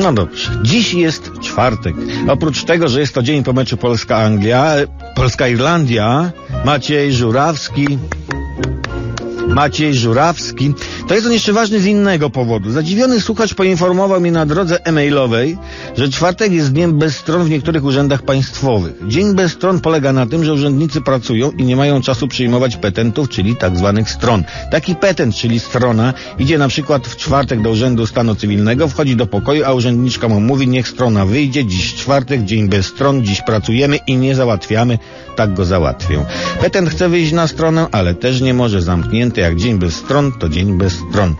No dobrze. Dziś jest czwartek. Oprócz tego, że jest to dzień po meczu Polska-Anglia, Polska-Irlandia, Maciej Żurawski, Maciej Żurawski. To jest on jeszcze ważny z innego powodu. Zadziwiony słuchacz poinformował mnie na drodze e-mailowej, że czwartek jest dniem bez stron w niektórych urzędach państwowych. Dzień bez stron polega na tym, że urzędnicy pracują i nie mają czasu przyjmować petentów, czyli tak zwanych stron. Taki petent, czyli strona, idzie na przykład w czwartek do Urzędu Stanu Cywilnego, wchodzi do pokoju, a urzędniczka mu mówi, niech strona wyjdzie, dziś czwartek, dzień bez stron, dziś pracujemy i nie załatwiamy, tak go załatwią. Petent chce wyjść na stronę, ale też nie może, zamknięty jak dzień bez stron, to dzień bez stron.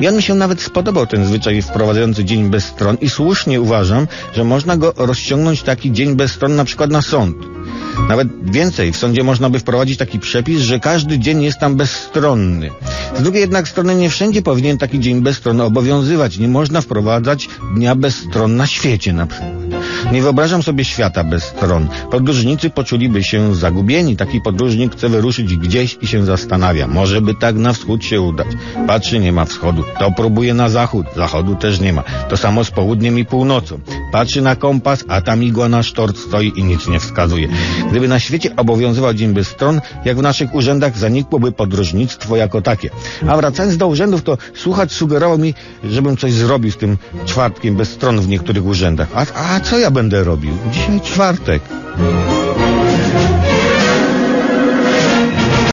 I mi się nawet spodobał ten zwyczaj wprowadzający dzień bez stron i słusznie uważam, że można go rozciągnąć taki dzień bez stron na przykład na sąd. Nawet więcej, w sądzie można by wprowadzić taki przepis, że każdy dzień jest tam bezstronny. Z drugiej jednak strony nie wszędzie powinien taki dzień bez stron obowiązywać. Nie można wprowadzać dnia bez stron na świecie na przykład. Nie wyobrażam sobie świata bez stron. Podróżnicy poczuliby się zagubieni. Taki podróżnik chce wyruszyć gdzieś i się zastanawia. Może by tak na wschód się udać. Patrzy, nie ma wschodu. To próbuje na zachód. Zachodu też nie ma. To samo z południem i północą. Patrzy na kompas, a tam igła na sztort stoi i nic nie wskazuje. Gdyby na świecie obowiązywał dzień bez stron, jak w naszych urzędach zanikłoby podróżnictwo jako takie. A wracając do urzędów, to słuchacz sugerował mi, żebym coś zrobił z tym czwartkiem bez stron w niektórych urzędach. A, a co ja będę robił? Dzisiaj czwartek.